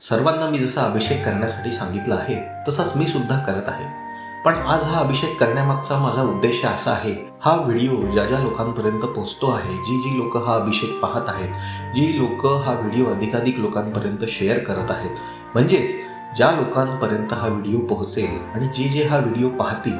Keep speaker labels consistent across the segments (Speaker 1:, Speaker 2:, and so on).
Speaker 1: सर्वांना मी जसा अभिषेक करण्यासाठी सांगितलं आहे तसाच मी सुद्धा करत आहे. पण आज हा अभिषेक करण्यामागचा माझा उद्देश असा आहे हा व्हिडिओ ज्या ज्या लोकांपर्यंत पोहोचतो आहे जी जी लोक हा अभिषेक पाहत आहेत जी लोक हा व्हिडिओ अधिकाधिक लोकांपर्यंत शेअर करत आहेत म्हणजेच ज्या लोकांपर्यंत हा व्हिडिओ पोहोचेल आणि जे जे हा व्हिडिओ पाहतील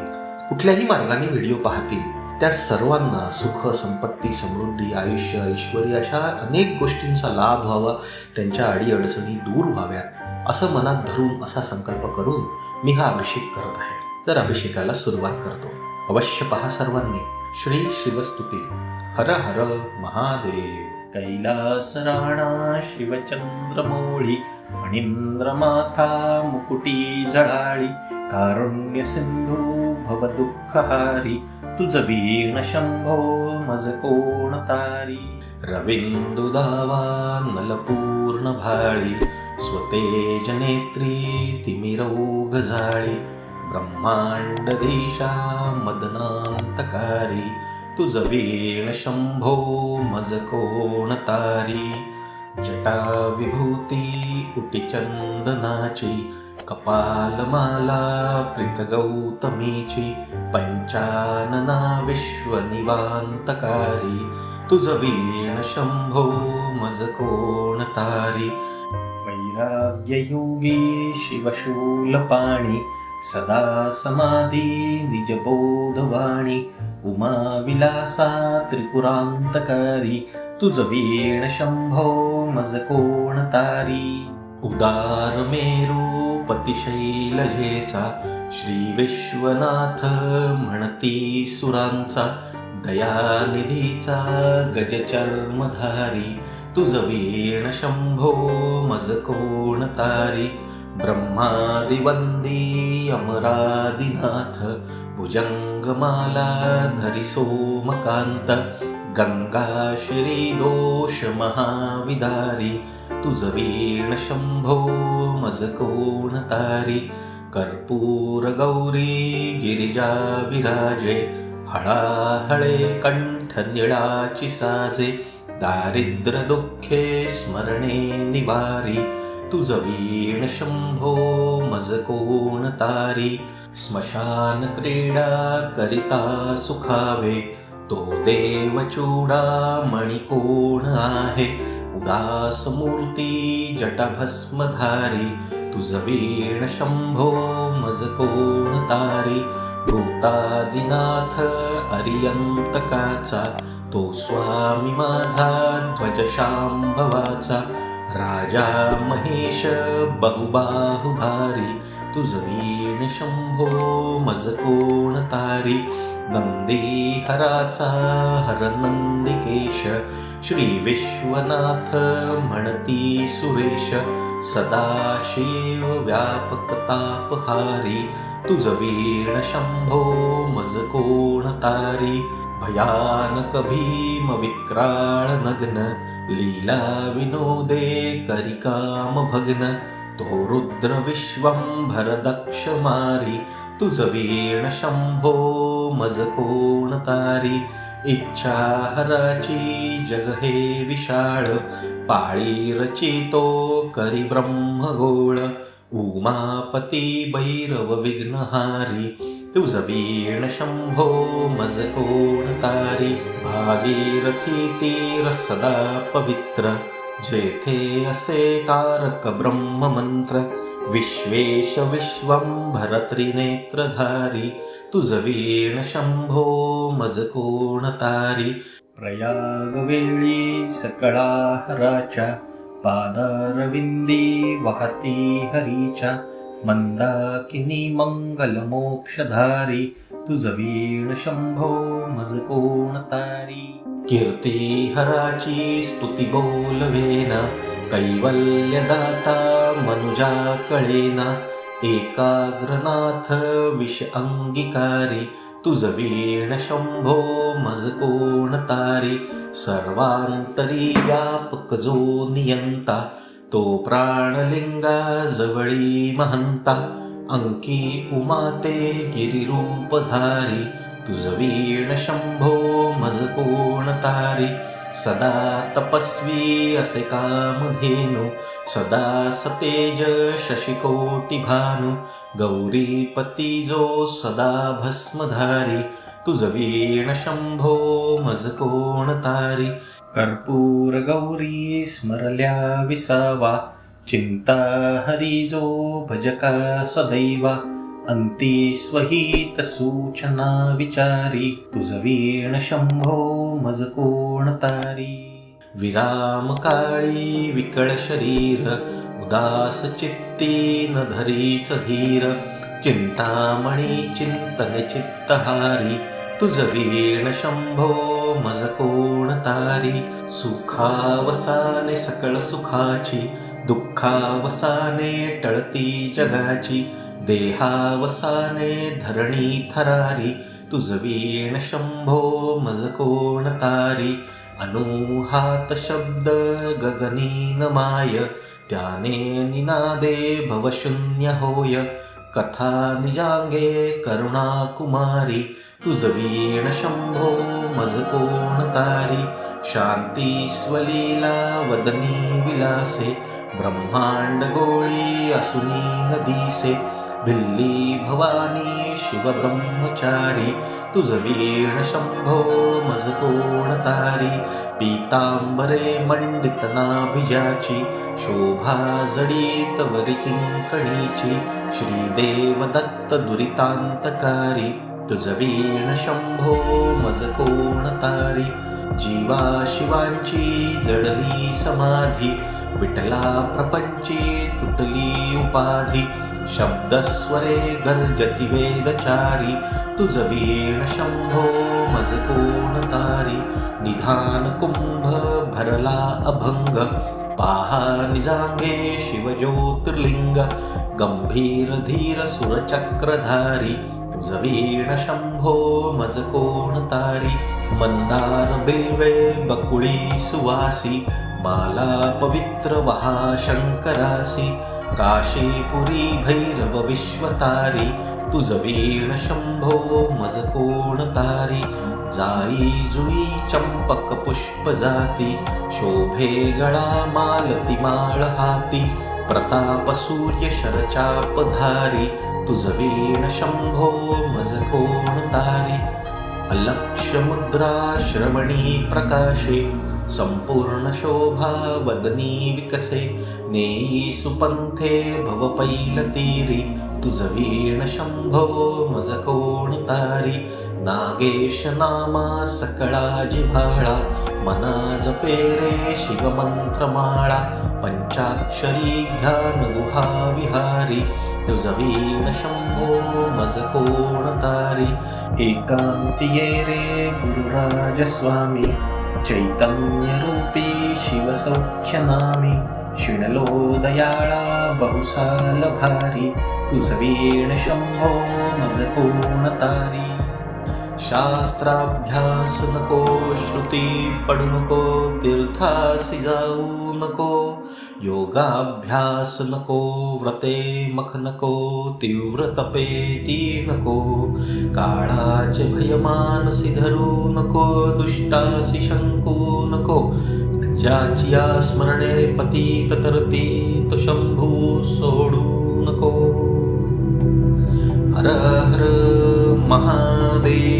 Speaker 1: कुठल्याही मार्गाने व्हिडिओ पाहतील त्या सर्वांना सुख संपत्ती समृद्धी आयुष्य ऐश्वर अशा अनेक गोष्टींचा लाभ व्हावा त्यांच्या अडीअडचणी दूर व्हाव्यात असं मनात धरून असा संकल्प करून मी हा अभिषेक करत आहे. तर अभिषेकाला सुरुवात करतो. अवश्य पहा सर्वांनी. श्री शिवस्तुती. हर हर महादेव. कैलास राणा शिवचंद्रमौळी फणींद्रमाथा मुकुटी जळाळी कारुण्य सिंधू भव दुःखहारी तुझ वीण शंभो मज कोण तारी? रविंदु दावा नलपूर्ण भाळी स्वतेज नेत्री तिमिरौघ झाळी ब्रह्मांडधीशा मदनांतकारी तुझ वीण शंभो मज कोण तारी? जटा विभूती उटी चंदनाची कपालमाला प्रीतगौतमीची पञ्चानना पंचानना विश्वनिवांतकारी तुझ वीण शंभो मज कोण तारी वैराग्ययोगी शिवशूलपाणी सदा समाधी निजबोधवाणी उमा विलासा त्रिपुरांतकारी तुझ वीण शंभो मज कोण तारी उदार मेरू पतिशैलजेचा श्री विश्वनाथ म्हणती सुरांचा दयानिधीचा गजचर्मधारी तुझ वीण शंभो मज कोण तारी ब्रह्मादिवंदी अमरादिनाथ भुजंगमाला धरी सोमकांत गंगा श्री दोष महाविदारी तुझ वीण शंभो मज कोण तारी कर्पूर गौरी गिरिजा विराजे हळाहळे कंठ निळाची साजे दारिद्र दुःखे स्मरणे निवारी तुझ वीण शंभो मज कोण तारी स्मशान क्रीडा करिता सुखावे तो देव चूडा मणी कोण आहे दासमूर्ती जटभस्मधारी तुझ वीण शंभो मज कोण तारी भूतादिनाथ अरियंतकाचा तो स्वामी माझा ध्वज शांभवाचा राजा महेश बहुबाहुभारी तुझ वीण शंभो मज कोण तारी नंदी हराचा हर नंदिकेश श्री विश्वनाथ म्हणती सुरेश सदाशिव व्यापक तापहारी तुझ वीण शंभो मज कोण तारी? भयानक भीम विक्राळ नग्न लीला विनोदे करिकाम भग्न तो रुद्र विश्वंभर दक्ष मारी तुझ वीण शंभो मज कोण तारी? इच्छा हराची जग हे विशाळ पाळी रचितो करी ब्रह्मगोळ उमापती भैरव विघ्नहारी तुझवीण शंभो मज कोण तारी भागीरथी तीर सदा पवित्र जेथे असे तारक ब्रह्ममंत्र विश्वेश विश्वंभर त्रिनेत्रधारी तुझ वीण शंभो मज कोण तारी प्रयाग वेळी सकळा हराच्या पादारविंदी वाहती हरीच्या मंदाकिनी मंगल मोक्षधारी तुझ वीण शंभो मज कोण तारी कीर्ती हराची स्तुती बोलवेना कैवल्यदाता मनुजा कळेना एकाग्रनाथ विष अंगीकारी तुझ वीण शंभो मज कोण तारी सर्वांतरी व्यापक जो नियंता तो प्राणलिंगा जवळी महंता अंकी उमाते गिरिरूपधारी तुझ वीण शंभो मज कोण तारी सदा तपस्वी असे कामधेनु सदा सतेज शशिकोटी भानु गौरीपती जो सदा भस्मधारी तुझ वीण शंभो मज कोण तारी? कर्पूर गौरी स्मरल्या विसावा चिंता हरी जो भजका सदैवा? अंती स्वहित सूचना विचारी तुझ वीण शंभो मज कोण तारी? विराम काळी विकळ शरीर उदास चित्ती न धरीच धीर चिंतामणी चिंतन चित्तहारी तुझ वीण शंभो मज कोण तारी? सुखावसाने सकळ सुखाची दुःखावसाने टळती जगाची देहावसाने धरणी थरारी तुझ वीण शंभो मज कोण तारी? अनुहात शब्द गगनीन माय त्याने निनादे भवशून्य होय. कथा निजांगे करुणा कुमारी तुझ वीण शंभो मज कोण तारी? शांती स्वलीला वदनी विलासे ब्रह्मांड गोळी असुनी नदीसे भिल्ली भवानी शिव ब्रह्मचारी तुझ वीण शंभो मज कोण तारी पीतांबरे मंडित नाभिजाची शोभा जडीत वरी किंकणीची श्रीदेव दत्त दुरितांतकारी तुझ वीण शंभो मज कोण तारी जीवा शिवांची जडली समाधी विठला प्रपंची तुटली उपाधी शब्दस्वरे गर्जति वेदचारी तुझ वीण शंभो मज कोण तारी निधान कुंभ भरला अभंग पाहा निजांगे शिव ज्योतिर्लिंग गंभीर धीर सुरचक्रधारी तुझ वीण शंभो मज कोण तारी मंदार बिल्वे बकुळी सुवासी माला पवित्र वहा शंकरासी काशीपुरी भैरव विश्वतारी तुझ वीण शंभो मज कोण तारी? जाई जुई चंपक पुष्प जाती शोभे गळा मालती माळ हाती प्रताप सूर्य शरचापधारी तुझ वीण शंभो मज कोण तारी? अलक्ष मुद्रा श्रवणी प्रकाशे संपूर्ण शोभा वदनी विकसे नेई सुपंथे भवपैल तीरी तुझ वीण शंभो मज कोण तारी नागेश नामा सकळा जिव्हाळा मना जपे रे शिवमंत्रमाळा पंचाक्षरी ध्यान गुहा विहारी तुझ वीण शंभो मज कोण तारी एकांतिये रे गुरुराज स्वामी चैतन्यरूपी शिवसौख्यनामि क्षिणलोदयाला बहुसालभारी तु सवेण शम्भो मजकोणतारी शास्त्राभ्यास नको श्रुती पडू नको तीर्थासी जाऊ नको योगाभ्यास नको व्रते मख नको तीव्र तपे ती नको काळाचे भयमानसी धरू नको दुष्टासी शंकू नको ज्याचिया स्मरणे पतीत तरती तो शंभू सोडू नको हर हर महादेव।